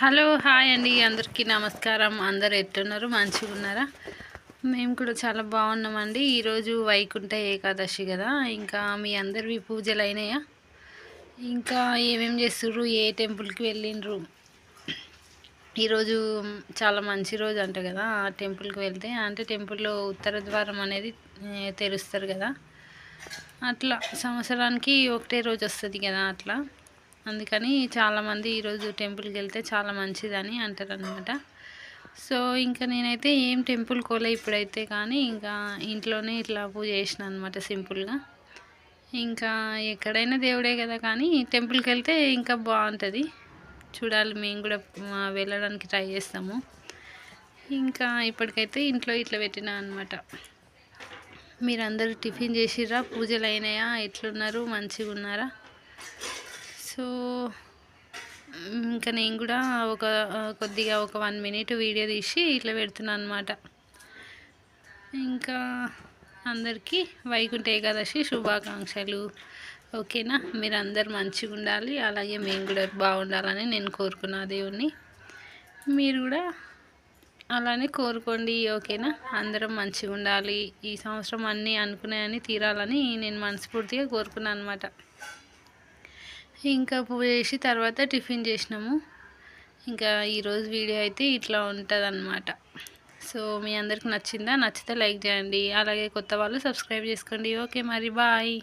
Hello hi అండి. అందరికీ నమస్కారం. అందరు ఎట్టున్నారు? మంచిగా ఉన్నారా? మేము కూడా చాలా బాగున్నామండి. ఈరోజు వైకుంఠ ఏకాదశి కదా. ఇంకా మీ అందరివి పూజలు అయినాయా? ఇంకా ఏమేమి చేస్తుర్రు? ఏ టెంపుల్కి వెళ్ళిండ్రు? ఈరోజు చాలా మంచి రోజు అంట కదా. ఆ టెంపుల్కి వెళ్తే అంటే టెంపుల్లో ఉత్తర ద్వారం అనేది తెరుస్తారు కదా. అట్లా సంవత్సరానికి ఒకటే రోజు వస్తుంది కదా అట్లా. అందుకని చాలామంది ఈరోజు టెంపుల్కి వెళ్తే చాలా మంచిదని అంటారనమాట సో ఇంకా నేనైతే ఏం టెంపుల్ కోలే ఇప్పుడైతే కానీ ఇంకా ఇంట్లోనే ఇట్లా పూజ చేసిన అనమాట సింపుల్గా. ఇంకా ఎక్కడైనా దేవుడే కదా కానీ టెంపుల్కి వెళ్తే ఇంకా బాగుంటుంది. చూడాలి మేము కూడా వెళ్ళడానికి ట్రై చేస్తాము. ఇంకా ఇప్పటికైతే ఇంట్లో ఇట్లా పెట్టినా అనమాట మీరందరూ టిఫిన్ చేసిర్రా? పూజలు అయినాయా? ఎట్లున్నారు? మంచిగా ఉన్నారా సో ఇంకా నేను కూడా ఒక కొద్దిగా ఒక వన్ మినిట్ వీడియో తీసి ఇట్లా పెడుతున్నాను అనమాట ఇంకా అందరికీ వైకుంఠ ఏకాదశి శుభాకాంక్షలు. ఓకేనా? మీరు అందరు మంచిగా ఉండాలి. అలాగే మేము కూడా బాగుండాలని నేను కోరుకున్నా దేవుణ్ణి. మీరు కూడా అలానే కోరుకోండి. ఓకేనా? అందరం మంచిగా ఉండాలి. ఈ సంవత్సరం అన్నీ అనుకున్నాయని తీరాలని నేను మనస్ఫూర్తిగా కోరుకున్నాను అనమాట ఇంకా పూజ చేసి తర్వాత టిఫిన్ చేసినాము. ఇంకా ఈరోజు వీడియో అయితే ఇట్లా ఉంటుంది సో మీ అందరికి నచ్చిందా? నచ్చితే లైక్ చేయండి. అలాగే కొత్త వాళ్ళు సబ్స్క్రైబ్ చేసుకోండి. ఓకే మరి బాయ్.